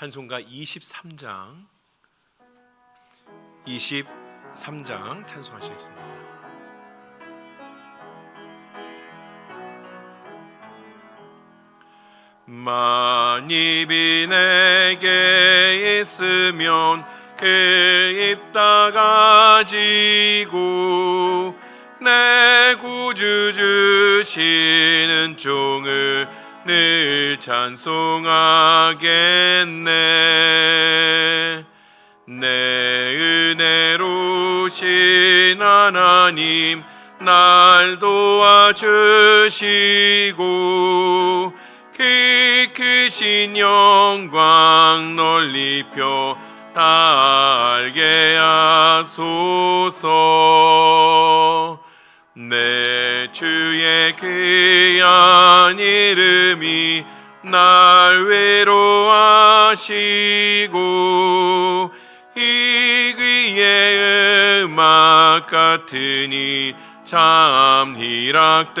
찬송가 23장 23장 찬송하시겠습니다. 만입이 내게 있으면 그 입다 가지고 내 구주 주시는 종을 늘 찬송하겠네. 내 은혜로신 하나님 날 도와주시고 그 크신 영광 널리 펴 달게 하소서 내 주의 귀한 이름이 날 외로하시고 이 귀의 음악 같으니 참 희락되도다.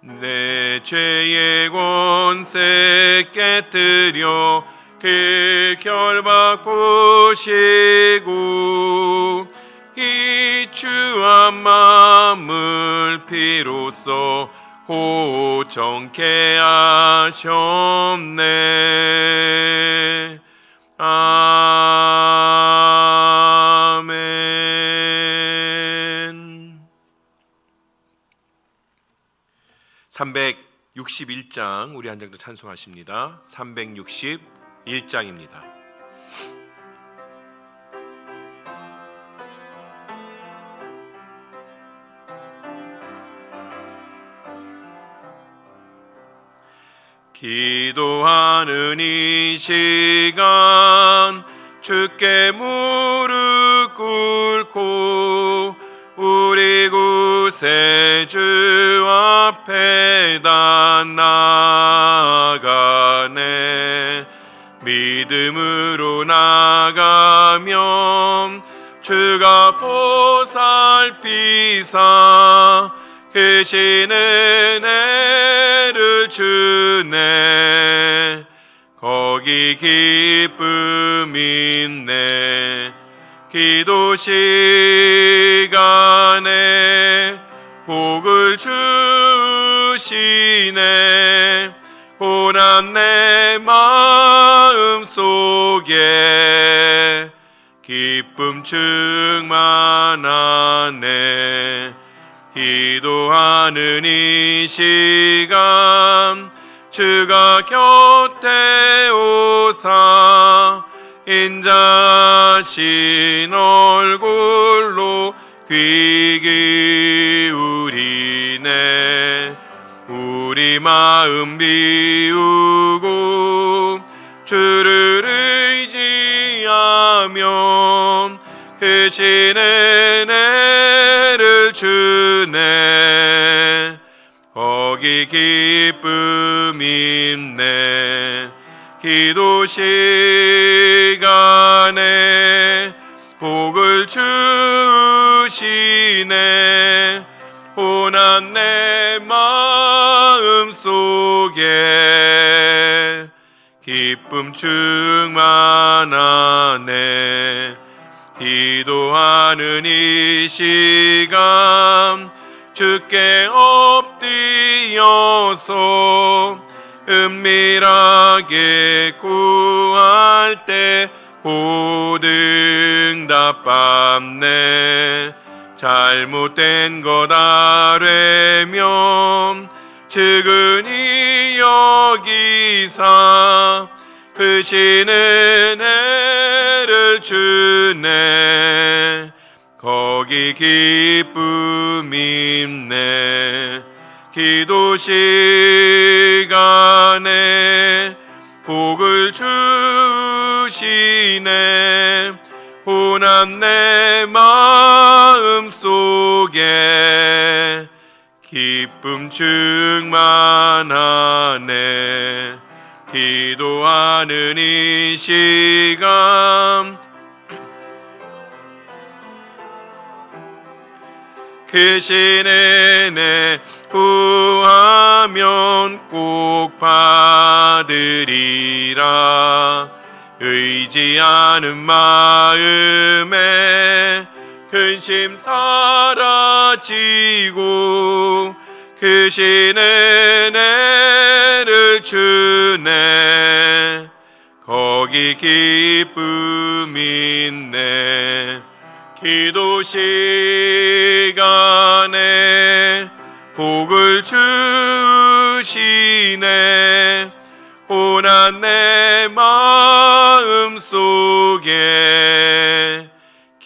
내 죄의 권세 깨뜨려 그 결박 보시고 이 주한 마음을 비로소 고정케 하셨네 아멘 361장 우리 한 장도 찬송하십니다. 361 장입니다. 기도하는 이 시간 주께 무릎 꿇고 우리 구세주 앞에 다나 믿음으로 나가면 주가 보살피사 크신 은혜를 주네. 거기 기쁨 있네. 기도 시간에 복을 주시네 고난 내 마음 속에 기쁨 충만하네. 기도하는 이 시간 주가 곁에 오사 인자신 얼굴로 귀기 마음 비우고 주를 의지하면 크신 은혜를 주네. 거기 기쁨 있네. 기도 시간에 복을 주시네. 고난 내 마음 속에 기쁨 충만하네. 기도하는 이 시간 주께 엎드려서 은밀하게 구할 때 고등답받네. 잘못된 것 아뢰면 측은히 여기사 크신 은혜를 주네. 거기 기쁨 있네. 기도 시간에 복을 주시네. 고난 내 마음 속에 기쁨 충만하네. 기도하는 이 시간. 그 신의 내 구하면 꼭 받으리라. 의지하는 마음에 근심 사라지고 그 신의 내를 주네. 거기 기쁨 있네. 기도 시간에 복을 주시네. 고난 내 마음 속에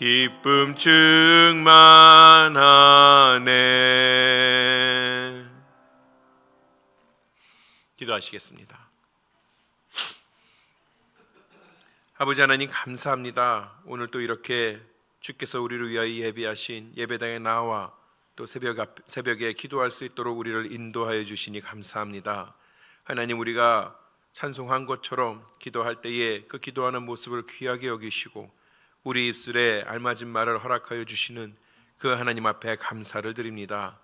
기쁨 충만하네 기도하시겠습니다. 아버지 하나님 감사합니다. 오늘 또 이렇게 주께서 우리를 위하여 예비하신 예배당에 나와 또 새벽 앞, 새벽에 기도할 수 있도록 우리를 인도하여 주시니 감사합니다. 하나님 우리가 찬송한 것처럼 기도할 때에 그 기도하는 모습을 귀하게 여기시고 우리 입술에 알맞은 말을 허락하여 주시는 그 하나님 앞에 감사를 드립니다.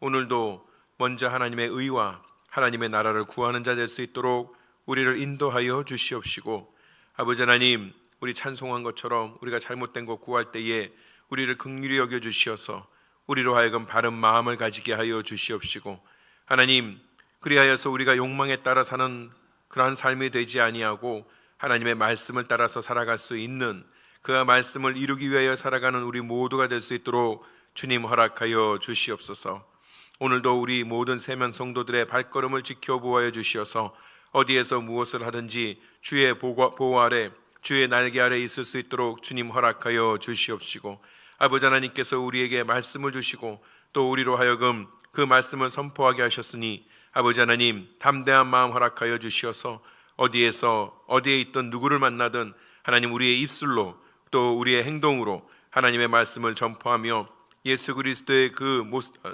오늘도 먼저 하나님의 의와 하나님의 나라를 구하는 자 될 수 있도록 우리를 인도하여 주시옵시고 아버지 하나님 우리 찬송한 것처럼 우리가 잘못된 것 구할 때에 우리를 긍휼히 여겨 주시어서 우리로 하여금 바른 마음을 가지게 하여 주시옵시고 하나님 그리하여서 우리가 욕망에 따라 사는 그러한 삶이 되지 아니하고 하나님의 말씀을 따라서 살아갈 수 있는 그 말씀을 이루기 위하여 살아가는 우리 모두가 될 수 있도록 주님 허락하여 주시옵소서. 오늘도 우리 모든 세면 성도들의 발걸음을 지켜 보호하여 주시어서 어디에서 무엇을 하든지 주의 보호 아래 주의 날개 아래 있을 수 있도록 주님 허락하여 주시옵시고 아버지 하나님께서 우리에게 말씀을 주시고 또 우리로 하여금 그 말씀을 선포하게 하셨으니 아버지 하나님 담대한 마음 허락하여 주시어서 어디에서 어디에 있던 누구를 만나든 하나님 우리의 입술로 또 우리의 행동으로 하나님의 말씀을 전포하며 예수 그리스도의 그 어,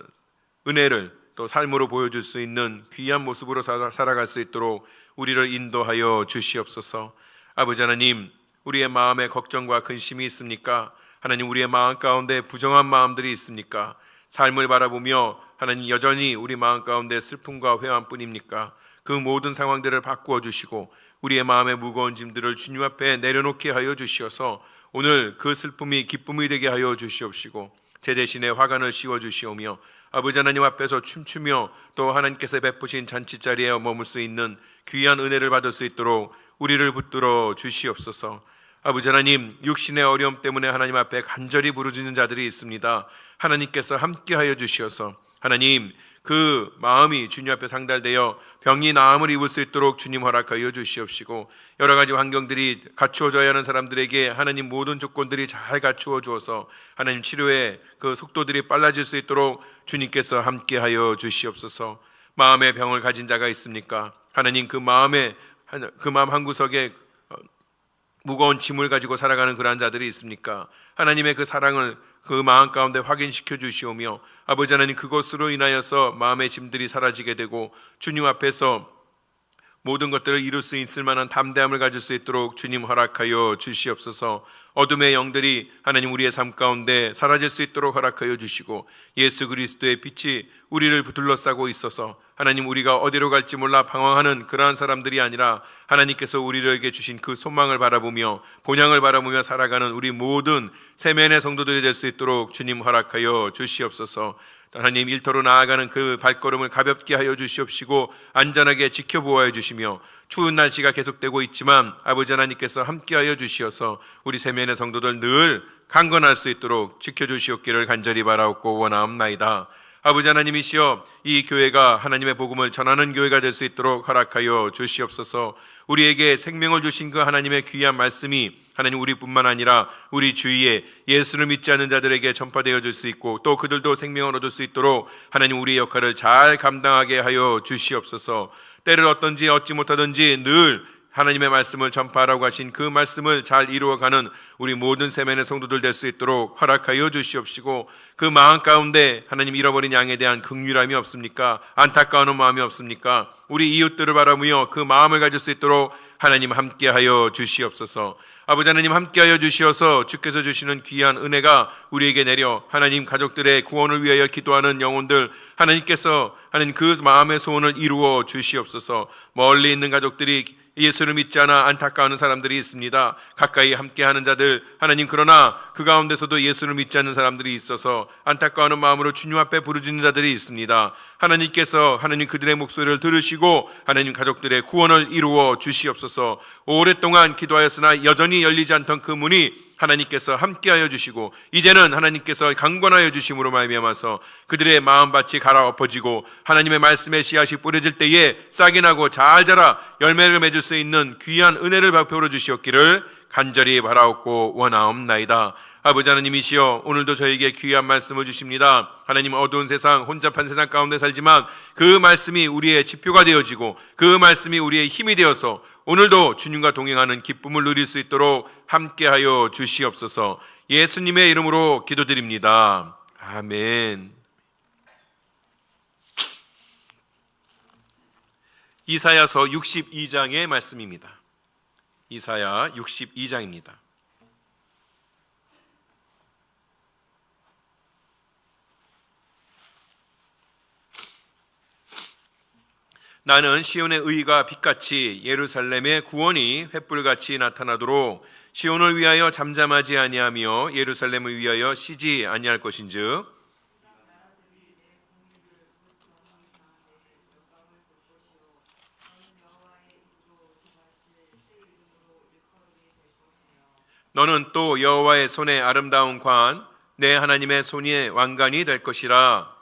은혜를 또 삶으로 보여줄 수 있는 귀한 모습으로 살아- 살아갈 수 있도록 우리를 인도하여 주시옵소서. 아버지 하나님, 우리의 마음에 걱정과 근심이 있습니까? 하나님 우리의 마음 가운데 부정한 마음들이 있습니까? 삶을 바라보며 하나님 여전히 우리 마음 가운데 슬픔과 회한뿐입니까? 그 모든 상황들을 바꾸어 주시고 우리의 마음의 무거운 짐들을 주님 앞에 내려놓게 하여 주시어서 오늘 그 슬픔이 기쁨이 되게 하여 주시옵시고 제 대신에 화관을 씌워 주시오며 아버지 하나님 앞에서 춤추며 또 하나님께서 베푸신 잔치 자리에 머물 수 있는 귀한 은혜를 받을 수 있도록 우리를 붙들어 주시옵소서. 아버지 하나님 육신의 어려움 때문에 하나님 앞에 간절히 부르짖는 자들이 있습니다. 하나님께서 함께하여 주시어서 하나님 그 마음이 주님 앞에 상달되어 병이 나음을 입을 수 있도록 주님 허락하여 주시옵시고 여러 가지 환경들이 갖추어져야 하는 사람들에게 하나님 모든 조건들이 잘 갖추어 주어서 하나님 치료의 그 속도들이 빨라질 수 있도록 주님께서 함께하여 주시옵소서. 마음의 병을 가진 자가 있습니까? 하나님 그 마음에 그 마음 한 구석에 무거운 짐을 가지고 살아가는 그러한 자들이 있습니까? 하나님의 그 사랑을 그 마음 가운데 확인시켜 주시오며 아버지 하나님 그것으로 인하여서 마음의 짐들이 사라지게 되고 주님 앞에서 모든 것들을 이룰 수 있을 만한 담대함을 가질 수 있도록 주님 허락하여 주시옵소서. 어둠의 영들이 하나님 우리의 삶 가운데 사라질 수 있도록 허락하여 주시고 예수 그리스도의 빛이 우리를 둘러싸고 있어서 하나님 우리가 어디로 갈지 몰라 방황하는 그러한 사람들이 아니라 하나님께서 우리에게 주신 그 소망을 바라보며 본향을 바라보며 살아가는 우리 모든 세면의 성도들이 될 수 있도록 주님 허락하여 주시옵소서. 하나님 일터로 나아가는 그 발걸음을 가볍게 하여 주시옵시고 안전하게 지켜보아해 주시며 추운 날씨가 계속되고 있지만 아버지 하나님께서 함께하여 주시어서 우리 세면의 성도들 늘 강건할 수 있도록 지켜주시옵기를 간절히 바라옵고 원하옵나이다. 아버지 하나님이시여 이 교회가 하나님의 복음을 전하는 교회가 될 수 있도록 허락하여 주시옵소서. 우리에게 생명을 주신 그 하나님의 귀한 말씀이 하나님 우리뿐만 아니라 우리 주위에 예수를 믿지 않는 자들에게 전파되어 줄 수 있고 또 그들도 생명을 얻을 수 있도록 하나님 우리의 역할을 잘 감당하게 하여 주시옵소서. 때를 어떤지 얻지 못하든지 늘 하나님의 말씀을 전파하라고 하신 그 말씀을 잘 이루어가는 우리 모든 세면의 성도들 될 수 있도록 허락하여 주시옵시고 그 마음 가운데 하나님 잃어버린 양에 대한 극률함이 없습니까? 안타까운 마음이 없습니까? 우리 이웃들을 바라보며 그 마음을 가질 수 있도록 하나님 함께하여 주시옵소서. 아버지 하나님 함께하여 주시어서 주께서 주시는 귀한 은혜가 우리에게 내려 하나님 가족들의 구원을 위하여 기도하는 영혼들 하나님께서 하나님 그 마음의 소원을 이루어 주시옵소서 멀리 있는 가족들이 예수를 믿지 않아 안타까워하는 사람들이 있습니다. 가까이 함께하는 자들 하나님 그러나 그 가운데서도 예수를 믿지 않는 사람들이 있어서 안타까워하는 마음으로 주님 앞에 부르짖는 자들이 있습니다. 하나님께서 하나님 그들의 목소리를 들으시고 하나님 가족들의 구원을 이루어 주시옵소서. 오랫동안 기도하였으나 여전히 열리지 않던 그 문이 하나님께서 함께하여 주시고 이제는 하나님께서 강권하여 주심으로 말미암아서 그들의 마음밭이 갈아엎어지고 하나님의 말씀의 씨앗이 뿌려질 때에 싹이 나고 잘 자라 열매를 맺을 수 있는 귀한 은혜를 베풀어 주시옵기를 간절히 바라옵고 원하옵나이다. 아버지 하나님이시여 오늘도 저에게 귀한 말씀을 주십니다. 하나님 어두운 세상 혼잡한 세상 가운데 살지만 그 말씀이 우리의 지표가 되어지고 그 말씀이 우리의 힘이 되어서 오늘도 주님과 동행하는 기쁨을 누릴 수 있도록 함께하여 주시옵소서. 예수님의 이름으로 기도드립니다. 아멘. 이사야서 62장의 말씀입니다. 이사야 62장입니다. 나는 시온의 의가 빛같이 예루살렘의 구원이 횃불같이 나타나도록 시온을 위하여 잠잠하지 아니하며 예루살렘을 위하여 쉬지 아니할 것인즉 너는 또 여호와의 손에 아름다운 관, 내 하나님의 손이 왕관이 될 것이라.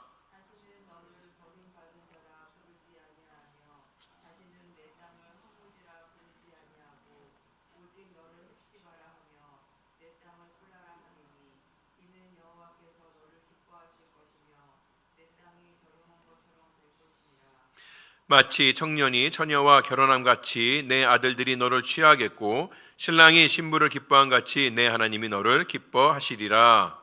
마치 청년이 처녀와 결혼함 같이 내 아들들이 너를 취하겠고 신랑이 신부를 기뻐한 같이 내 하나님이 너를 기뻐하시리라.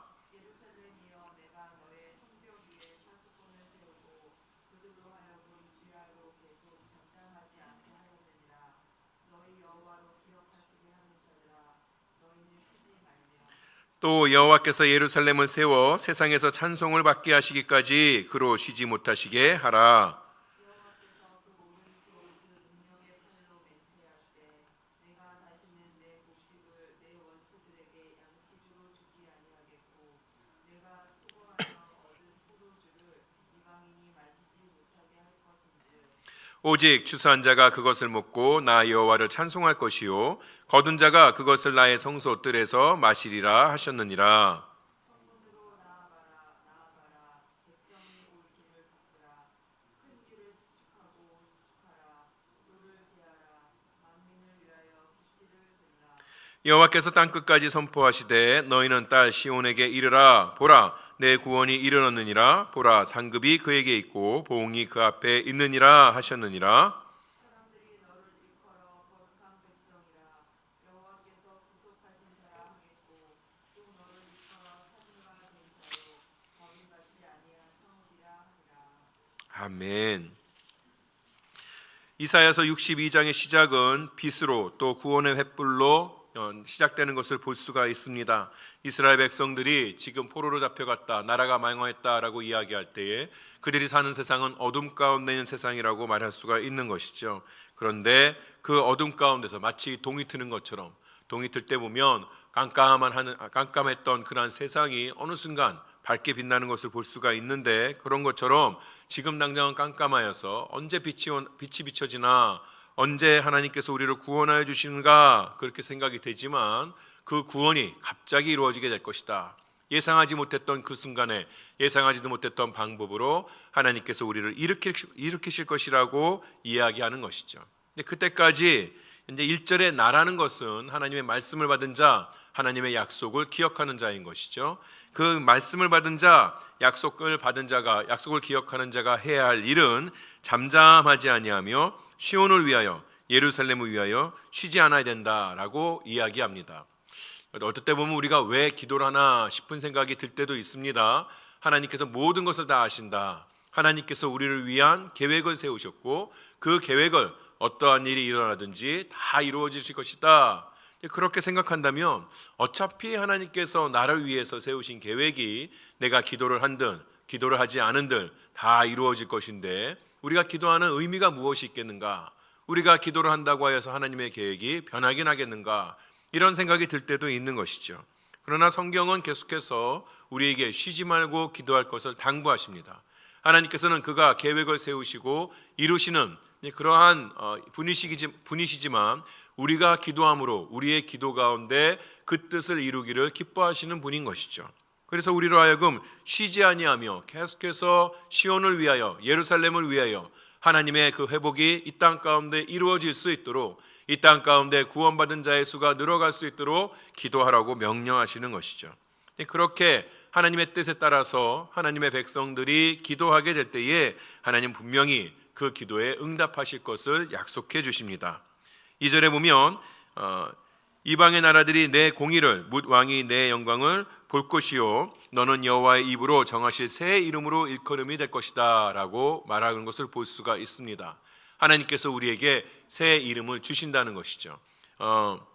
또 여호와께서 예루살렘을 세워 세상에서 찬송을 받게 하시기까지 그로 쉬지 못하시게 하라. 오직 추수한 자가 그것을 먹고 나 여호와를 찬송할 것이요 거둔 자가 그것을 나의 성소 뜰에서 마시리라 하셨느니라. 여호와께서 땅 끝까지 선포하시되 너희는 딸 시온에게 이르라 보라 내 구원이 이르렀느니라 보라 상급이 그에게 있고 보응이 그 앞에 있느니라 하셨느니라 아멘. 이사야서 62장의 시작은 빛으로 또 구원의 횃불로 어, 시작되는 것을 볼 수가 있습니다. 이스라엘 백성들이 지금 포로로 잡혀갔다, 나라가 망했다라고 이야기할 때에 그들이 사는 세상은 어둠 가운데 있는 세상이라고 말할 수가 있는 것이죠. 그런데 그 어둠 가운데서 마치 동이 트는 것처럼 동이 틀 때 보면 깜깜한 하는 깜깜했던 그러한 세상이 어느 순간 밝게 빛나는 것을 볼 수가 있는데 그런 것처럼 지금 당장은 깜깜하여서 언제 빛이 빛이 비춰지나 언제 하나님께서 우리를 구원하여 주시는가 그렇게 생각이 되지만 그 구원이 갑자기 이루어지게 될 것이다. 예상하지 못했던 그 순간에 예상하지도 못했던 방법으로 하나님께서 우리를 일으키실, 것이라고 이야기하는 것이죠. 근데 그때까지 이제 1절에 나라는 것은 하나님의 말씀을 받은 자, 하나님의 약속을 기억하는 자인 것이죠. 그 말씀을 받은 자, 약속을 받은 자가 약속을 기억하는 자가 해야 할 일은 잠잠하지 아니하며 시온을 위하여 예루살렘을 위하여 쉬지 않아야 된다라고 이야기합니다. 어떨 때 보면 우리가 왜 기도를 하나 싶은 생각이 들 때도 있습니다. 하나님께서 모든 것을 다 아신다. 하나님께서 우리를 위한 계획을 세우셨고 그 계획을 어떠한 일이 일어나든지 다 이루어질 것이다. 그렇게 생각한다면 어차피 하나님께서 나를 위해서 세우신 계획이 내가 기도를 한들 기도를 하지 않은들 다 이루어질 것인데 우리가 기도하는 의미가 무엇이 있겠는가? 우리가 기도를 한다고 하여서 하나님의 계획이 변하긴 하겠는가? 이런 생각이 들 때도 있는 것이죠. 그러나 성경은 계속해서 우리에게 쉬지 말고 기도할 것을 당부하십니다. 하나님께서는 그가 계획을 세우시고 이루시는 그러한 어, 분이시지만 우리가 기도함으로 우리의 기도 가운데 그 뜻을 이루기를 기뻐하시는 분인 것이죠. 그래서 우리로 하여금 쉬지 아니하며 계속해서 시온을 위하여 예루살렘을 위하여 하나님의 그 회복이 이 땅 가운데 이루어질 수 있도록 이 땅 가운데 구원받은 자의 수가 늘어갈 수 있도록 기도하라고 명령하시는 것이죠. 그렇게 하나님의 뜻에 따라서 하나님의 백성들이 기도하게 될 때에 하나님 분명히 그 기도에 응답하실 것을 약속해 주십니다. 이절에 보면 어, 이방의 나라들이 내 공의를 묻 왕이 내 영광을 볼 것이요 너는 여호와의 입으로 정하실 새 이름으로 일컬음이 될 것이다라고 말하는 것을 볼 수가 있습니다. 하나님께서 우리에게 새 이름을 주신다는 것이죠. 어,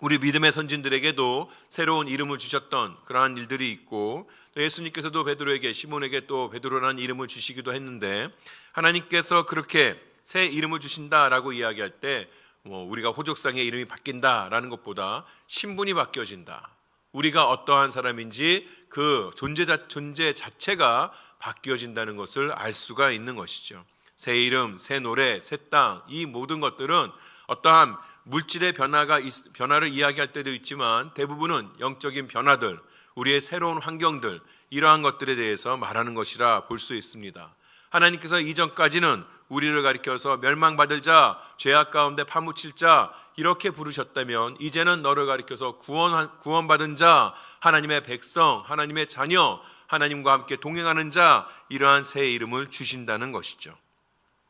우리 믿음의 선진들에게도 새로운 이름을 주셨던 그러한 일들이 있고 또 예수님께서도 베드로에게 시몬에게 또 베드로라는 이름을 주시기도 했는데 하나님께서 그렇게 새 이름을 주신다라고 이야기할 때 뭐 우리가 호족상의 이름이 바뀐다라는 것보다 신분이 바뀌어진다. 우리가 어떠한 사람인지 그 존재, 자, 존재 자체가 바뀌어진다는 것을 알 수가 있는 것이죠. 새 이름, 새 노래, 새 땅, 이 모든 것들은 어떠한 물질의 변화가 변화를 이야기할 때도 있지만 대부분은 영적인 변화들, 우리의 새로운 환경들 이러한 것들에 대해서 말하는 것이라 볼 수 있습니다. 하나님께서 이전까지는 우리를 가리켜서 멸망받을 자, 죄악 가운데 파묻힐 자 이렇게 부르셨다면 이제는 너를 가리켜서 구원 구원받은 자, 하나님의 백성, 하나님의 자녀, 하나님과 함께 동행하는 자 이러한 새 이름을 주신다는 것이죠.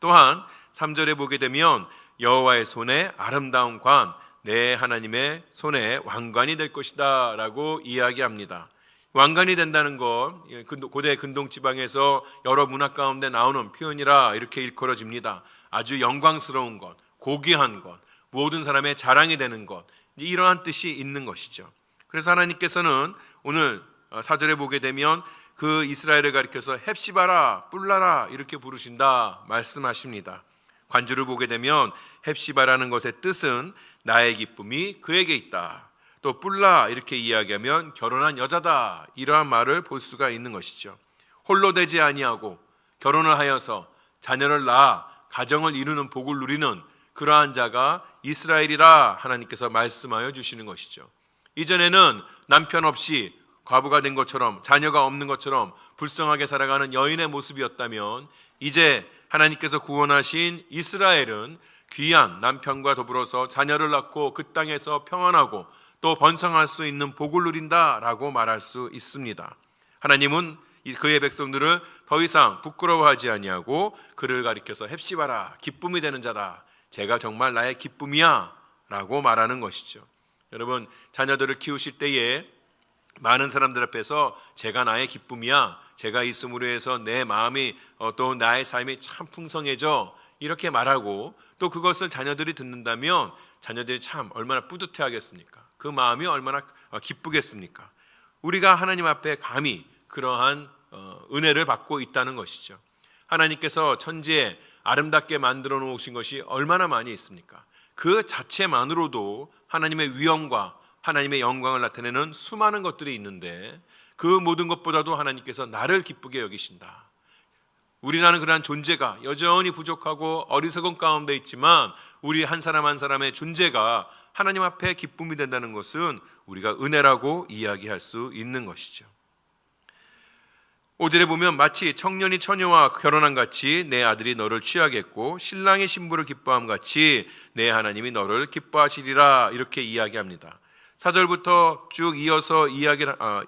또한 3절에 보게 되면 여호와의 손에 아름다운 관, 내 하나님의 손에 왕관이 될 것이다라고 이야기합니다. 왕관이 된다는 것 예, 고대 근동 지방에서 여러 문화 가운데 나오는 표현이라 이렇게 일컬어집니다. 아주 영광스러운 것, 고귀한 것, 모든 사람의 자랑이 되는 것 이러한 뜻이 있는 것이죠. 그래서 하나님께서는 오늘 어, 사절에 보게 되면 그 이스라엘을 가리켜서 헵시바라 뿔라라 이렇게 부르신다 말씀하십니다. 관주를 보게 되면 헵시바라는 것의 뜻은 나의 기쁨이 그에게 있다. 또 뿔라 이렇게 이야기하면 결혼한 여자다 이러한 말을 볼 수가 있는 것이죠. 홀로 되지 아니하고 결혼을 하여서 자녀를 낳아 가정을 이루는 복을 누리는 그러한 자가 이스라엘이라 하나님께서 말씀하여 주시는 것이죠. 이전에는 남편 없이 과부가 된 것처럼 자녀가 없는 것처럼 불쌍하게 살아가는 여인의 모습이었다면 이제 하나님께서 구원하신 이스라엘은 귀한 남편과 더불어서 자녀를 낳고 그 땅에서 평안하고 또 번성할 수 있는 복을 누린다라고 말할 수 있습니다. 하나님은 그의 백성들을 더 이상 부끄러워하지 아니하고 그를 가리켜서 헵시바라 기쁨이 되는 자다. 제가 정말 나의 기쁨이야라고 말하는 것이죠. 여러분 자녀들을 키우실 때에 많은 사람들 앞에서 제가 나의 기쁨이야. 제가 있음으로 해서 내 마음이 어, 또 나의 삶이 참 풍성해져. 이렇게 말하고 또 그것을 자녀들이 듣는다면 자녀들이 참 얼마나 뿌듯해 하겠습니까? 그 마음이 얼마나 기쁘겠습니까? 우리가 하나님 앞에 감히 그러한 어, 은혜를 받고 있다는 것이죠. 하나님께서 천지에 아름답게 만들어 놓으신 것이 얼마나 많이 있습니까? 그 자체만으로도 하나님의 위엄과 하나님의 영광을 나타내는 수많은 것들이 있는데 그 모든 것보다도 하나님께서 나를 기쁘게 여기신다. 우리라는 그러한 존재가 여전히 부족하고 어리석은 가운데 있지만 우리 한 사람 한 사람의 존재가 하나님 앞에 기쁨이 된다는 것은 우리가 은혜라고 이야기할 수 있는 것이죠. 5절에 보면 마치 청년이 처녀와 결혼한 같이 내 아들이 너를 취하겠고 신랑이 신부를 기뻐함 같이 내 하나님이 너를 기뻐하시리라 이렇게 이야기합니다. 4절부터 쭉 이어서 이야기를 아,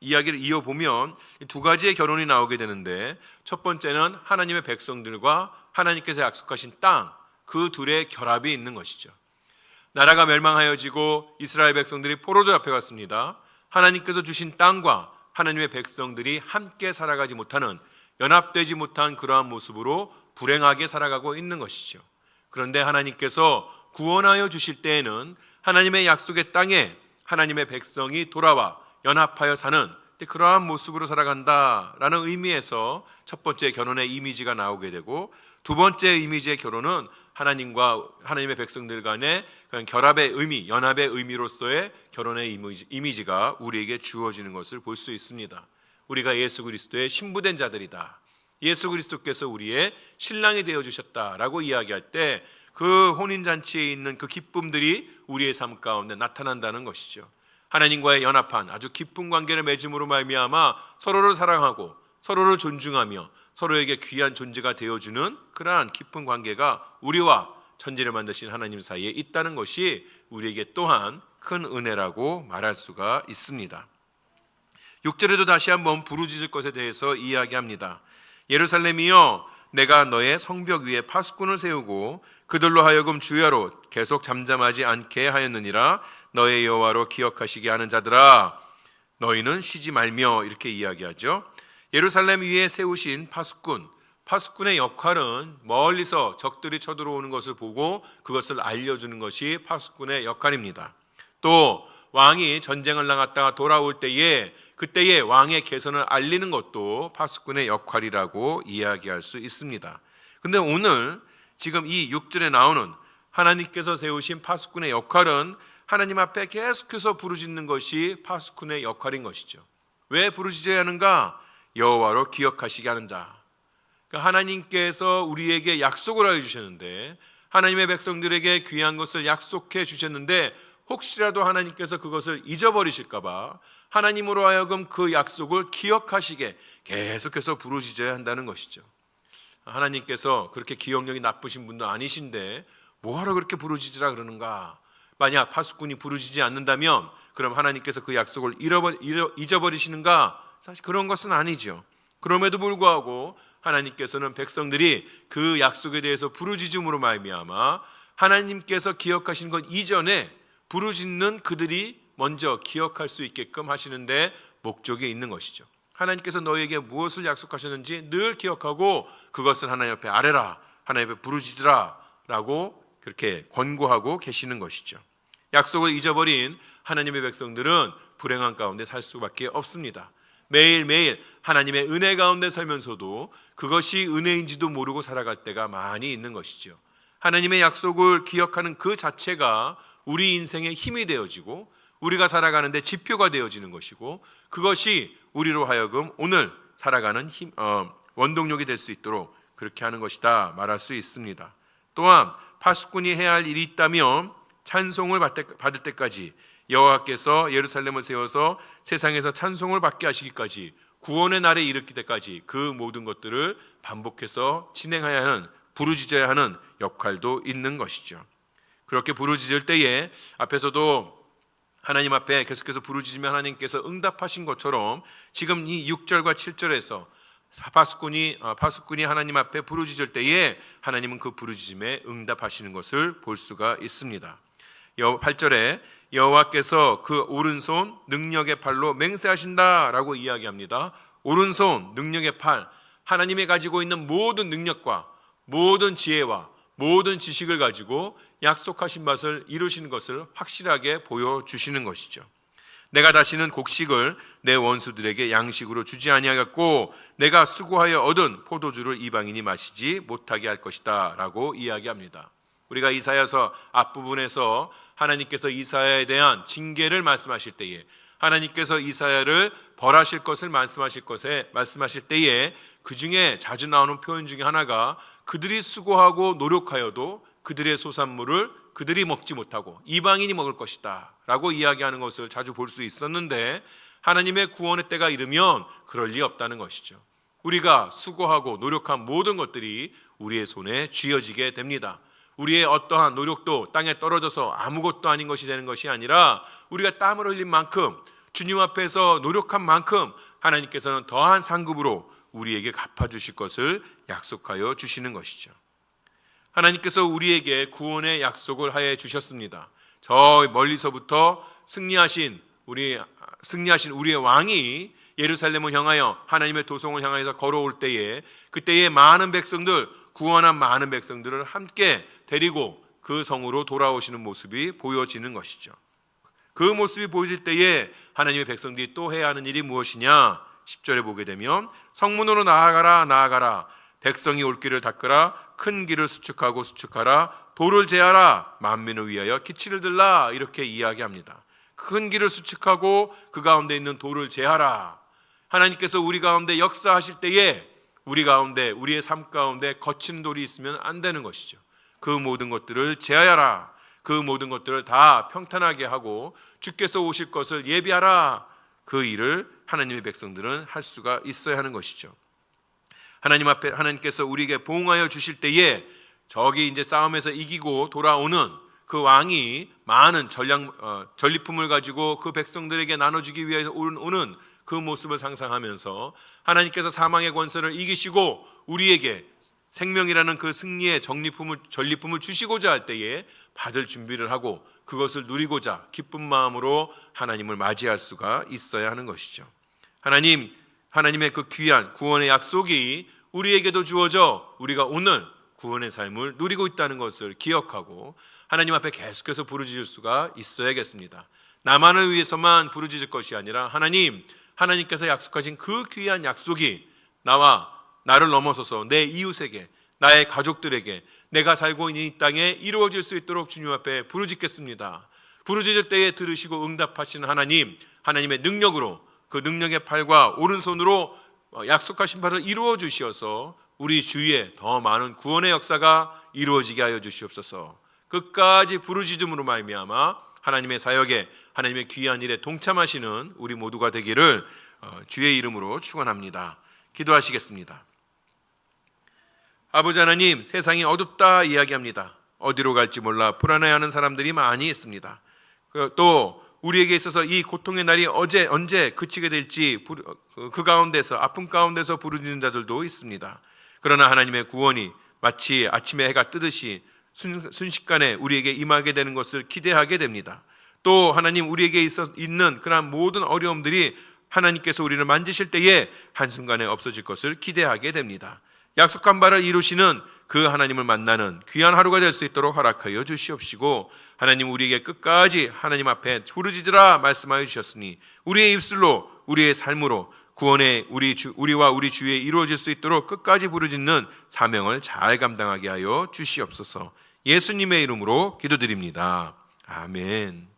이야기를 이어 보면 두 가지의 결혼이 나오게 되는데 첫 번째는 하나님의 백성들과 하나님께서 약속하신 땅 그 둘의 결합이 있는 것이죠. 나라가 멸망하여지고 이스라엘 백성들이 포로도 잡혀갔습니다. 하나님께서 주신 땅과 하나님의 백성들이 함께 살아가지 못하는 연합되지 못한 그러한 모습으로 불행하게 살아가고 있는 것이죠. 그런데 하나님께서 구원하여 주실 때에는 하나님의 약속의 땅에 하나님의 백성이 돌아와 연합하여 사는 그러한 모습으로 살아간다라는 의미에서 첫 번째 결혼의 이미지가 나오게 되고 두 번째 이미지의 결혼은 하나님과 하나님의 백성들 간의 그런 결합의 의미, 연합의 의미로서의 결혼의 이미지, 이미지 가 우리에게 주어지는 것을 볼 수 있습니다. 우리가 예수 그리스도의 신부된 자들이다. 예수 그리스도께서 우리의 신랑이 되어 주셨다라고 이야기할 때 그 혼인 잔치에 있는 그 기쁨들이 우리의 삶 가운데 나타난다는 것이죠. 하나님과의 연합한 아주 깊은 관계를 맺음으로 말미암아 서로를 사랑하고 서로를 존중하며 서로에게 귀한 존재가 되어주는 그러한 깊은 관계가 우리와 천지를 만드신 하나님 사이에 있다는 것이 우리에게 또한 큰 은혜라고 말할 수가 있습니다. 6절에도 다시 한번 부르짖을 것에 대해서 이야기합니다. 예루살렘이여 내가 너의 성벽 위에 파수꾼을 세우고 그들로 하여금 주야로 계속 잠잠하지 않게 하였느니라 너의 여호와로 기억하시게 하는 자들아 너희는 쉬지 말며 이렇게 이야기하죠. 예루살렘 위에 세우신 파수꾼 파수꾼의 역할은 멀리서 적들이 쳐들어오는 것을 보고 그것을 알려주는 것이 파수꾼의 역할입니다. 또 왕이 전쟁을 나갔다가 돌아올 때에 그때의 왕의 개선을 알리는 것도 파수꾼의 역할이라고 이야기할 수 있습니다. 근데 오늘 지금 이 6절에 나오는 하나님께서 세우신 파수꾼의 역할은 하나님 앞에 계속해서 부르짖는 것이 파수꾼의 역할인 것이죠. 왜 부르짖어야 하는가? 여호와로 기억하시게 하는 자. 그러니까 하나님께서 우리에게 약속을 하여 주셨는데 하나님의 백성들에게 귀한 것을 약속해 주셨는데 혹시라도 하나님께서 그것을 잊어버리실까봐 하나님으로 하여금 그 약속을 기억하시게 계속해서 부르짖어야 한다는 것이죠. 하나님께서 그렇게 기억력이 나쁘신 분도 아니신데 뭐하러 그렇게 부르짖으라 그러는가? 만약 파수꾼이 부르짖지 않는다면 그럼 하나님께서 그 약속을 잃어버, 잊어버리시는가? 사실 그런 것은 아니죠. 그럼에도 불구하고 하나님께서는 백성들이 그 약속에 대해서 부르짖음으로 말미암아 하나님께서 기억하신 것 이전에 부르짖는 그들이 먼저 기억할 수 있게끔 하시는데 목적이 있는 것이죠. 하나님께서 너에게 무엇을 약속하셨는지 늘 기억하고 그것을 하나님 앞에 아뢰라. 하나님 앞에 부르짖으라라고 그렇게 권고하고 계시는 것이죠. 약속을 잊어버린 하나님의 백성들은 불행한 가운데 살 수밖에 없습니다. 매일매일 하나님의 은혜 가운데 살면서도 그것이 은혜인지도 모르고 살아갈 때가 많이 있는 것이죠. 하나님의 약속을 기억하는 그 자체가 우리 인생의 힘이 되어지고 우리가 살아가는데 지표가 되어지는 것이고 그것이 우리로 하여금 오늘 살아가는 힘, 어, 원동력이 될 수 있도록 그렇게 하는 것이다 말할 수 있습니다. 또한 파수꾼이 해야 할 일이 있다면 찬송을 받을 때까지 여호와께서 예루살렘을 세워서 세상에서 찬송을 받게 하시기까지 구원의 날에 이르기 때까지 그 모든 것들을 반복해서 진행해야 하는 부르짖어야 하는 역할도 있는 것이죠. 그렇게 부르짖을 때에 앞에서도 하나님 앞에 계속해서 부르짖으면 하나님께서 응답하신 것처럼 지금 이 6절과 7절에서 파수꾼이 어, 파수꾼이 하나님 앞에 부르짖을 때에 하나님은 그 부르짖음에 응답하시는 것을 볼 수가 있습니다. 8절에 여호와께서 그 오른손 능력의 팔로 맹세하신다라고 이야기합니다. 오른손 능력의 팔 하나님이 가지고 있는 모든 능력과 모든 지혜와 모든 지식을 가지고 약속하신 것을 이루시는 것을 확실하게 보여주시는 것이죠. 내가 다시는 곡식을 내 원수들에게 양식으로 주지 아니하겠고 내가 수고하여 얻은 포도주를 이방인이 마시지 못하게 할 것이다라고 이야기합니다. 우리가 이사야서 앞부분에서 하나님께서 이사야에 대한 징계를 말씀하실 때에 하나님께서 이사야를 벌하실 것을 말씀하실 것에 말씀하실 때에 그 중에 자주 나오는 표현 중에 하나가 그들이 수고하고 노력하여도 그들의 소산물을 그들이 먹지 못하고 이방인이 먹을 것이다라고 이야기하는 것을 자주 볼 수 있었는데 하나님의 구원의 때가 이르면 그럴 리 없다는 것이죠. 우리가 수고하고 노력한 모든 것들이 우리의 손에 쥐어지게 됩니다. 우리의 어떠한 노력도 땅에 떨어져서 아무것도 아닌 것이 되는 것이 아니라 우리가 땀을 흘린 만큼 주님 앞에서 노력한 만큼 하나님께서는 더한 상급으로 우리에게 갚아주실 것을 약속하여 주시는 것이죠. 하나님께서 우리에게 구원의 약속을 하여 주셨습니다. 저 멀리서부터 승리하신 우리 승리하신 우리의 왕이 예루살렘을 향하여 하나님의 도성을 향하여서 걸어올 때에 그때의 많은 백성들 구원한 많은 백성들을 함께 데리고 그 성으로 돌아오시는 모습이 보여지는 것이죠. 그 모습이 보여질 때에 하나님의 백성들이 또 해야 하는 일이 무엇이냐? 10절에 보게 되면 성문으로 나아가라 나아가라 백성이 올 길을 닦으라 큰 길을 수축하고 수축하라 돌을 제하라 만민을 위하여 기치를 들라 이렇게 이야기합니다. 큰 길을 수축하고 그 가운데 있는 돌을 제하라. 하나님께서 우리 가운데 역사하실 때에 우리 가운데 우리의 삶 가운데 거친 돌이 있으면 안 되는 것이죠. 그 모든 것들을 제하여라. 그 모든 것들을 다 평탄하게 하고 주께서 오실 것을 예비하라. 그 일을 하나님의 백성들은 할 수가 있어야 하는 것이죠. 하나님 앞에 하나님께서 우리에게 보응하여 주실 때에 저기 이제 싸움에서 이기고 돌아오는 그 왕이 많은 전량 어, 전리품을 가지고 그 백성들에게 나눠주기 위해서 오는 그 모습을 상상하면서 하나님께서 사망의 권세를 이기시고 우리에게 생명이라는 그 승리의 정리품을 전리품을 주시고자 할 때에 받을 준비를 하고 그것을 누리고자 기쁜 마음으로 하나님을 맞이할 수가 있어야 하는 것이죠. 하나님 하나님의 그 귀한 구원의 약속이 우리에게도 주어져 우리가 오늘 구원의 삶을 누리고 있다는 것을 기억하고 하나님 앞에 계속해서 부르짖을 수가 있어야겠습니다. 나만을 위해서만 부르짖을 것이 아니라 하나님 하나님께서 약속하신 그 귀한 약속이 나와 나를 넘어서서 내 이웃에게 나의 가족들에게 내가 살고 있는 이 땅에 이루어질 수 있도록 주님 앞에 부르짖겠습니다. 부르짖을 때에 들으시고 응답하시는 하나님, 하나님의 능력으로 그 능력의 팔과 오른손으로 약속하신 바를 이루어 주시어서 우리 주위에 더 많은 구원의 역사가 이루어지게 하여 주시옵소서. 끝까지 부르짖음으로 말미암아 하나님의 사역에 하나님의 귀한 일에 동참하시는 우리 모두가 되기를 어, 주의 이름으로 축원합니다. 기도하시겠습니다. 아버지 하나님, 세상이 어둡다 이야기합니다. 어디로 갈지 몰라 불안해하는 사람들이 많이 있습니다. 그또 우리에게 있어서 이 고통의 날이 어제 언제 그치게 될지 그 가운데서 아픔 가운데서 부르짖는 자들도 있습니다. 그러나 하나님의 구원이 마치 아침에 해가 뜨듯이 순, 순식간에 우리에게 임하게 되는 것을 기대하게 됩니다. 또 하나님 우리에게 있어 있는 그러한 모든 어려움들이 하나님께서 우리를 만지실 때에 한순간에 없어질 것을 기대하게 됩니다. 약속한 바를 이루시는 그 하나님을 만나는 귀한 하루가 될 수 있도록 허락하여 주시옵시고 하나님 우리에게 끝까지 하나님 앞에 부르짖으라 말씀하여 주셨으니 우리의 입술로 우리의 삶으로 구원의 우리 주, 우리와 우리 주에 이루어질 수 있도록 끝까지 부르짖는 사명을 잘 감당하게 하여 주시옵소서. 예수님의 이름으로 기도드립니다. 아멘.